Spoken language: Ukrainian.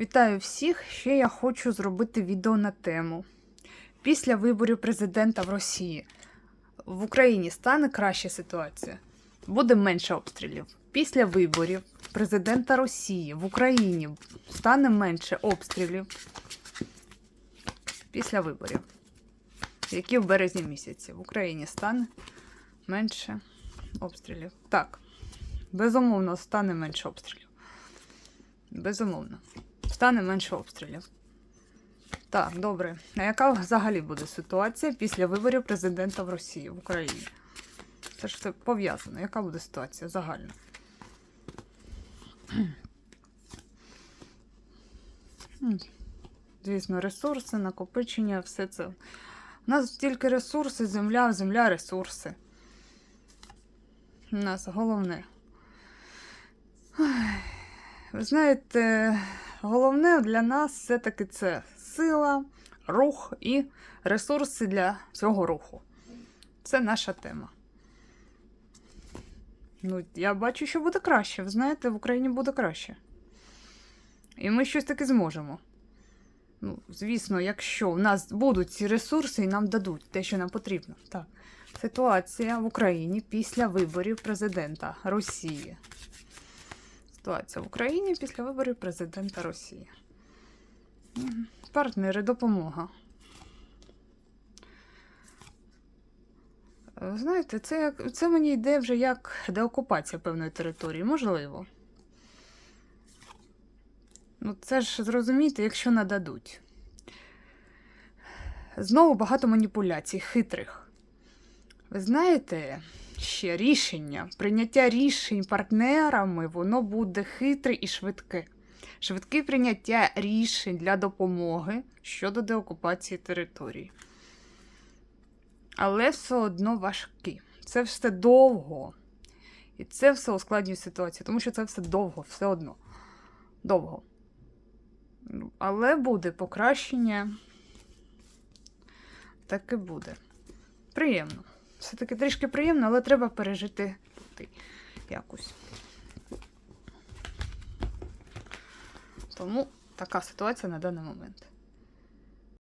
Вітаю всіх! Ще я хочу зробити відео на тему. Після виборів президента в Росії в Україні стане краща ситуація. Буде менше обстрілів. Після виборів президента Росії в Україні стане менше обстрілів. Після виборів, які в березні місяці в Україні стане менше обстрілів. Так, безумовно, стане менше обстрілів. Безумовно. Стане менше обстрілів. Так, добре. А яка взагалі буде ситуація після виборів президента в Росії в Україні? Це ж все пов'язано. Яка буде ситуація загальна? Звісно, ресурси, накопичення, все це. У нас тільки ресурси, земля, земля, ресурси. У нас головне. Ви знаєте, головне для нас все-таки це сила, рух і ресурси для цього руху. Це наша тема. Ну, я бачу, що буде краще. Ви знаєте, в Україні буде краще. І ми щось таки зможемо. Ну, звісно, якщо в нас будуть ці ресурси і нам дадуть те, що нам потрібно. Так. Ситуація в Україні після виборів президента Росії. Ситуація в Україні після виборів президента Росії. Партнери, допомога. Знаєте, це, як, це мені йде вже як деокупація певної території, можливо. Ну, це ж зрозуміти, якщо нададуть. Знову багато маніпуляцій, хитрих. Ви знаєте, ще рішення, прийняття рішень партнерами, воно буде хитре і швидке. Швидке прийняття рішень для допомоги щодо деокупації території. Але все одно важкі. Це все довго. І це все ускладнює ситуацію, тому що це все довго, все одно. Довго. Але буде покращення. Так і буде. Приємно. Все-таки трішки приємно, але треба пережити якось. Тому така ситуація на даний момент.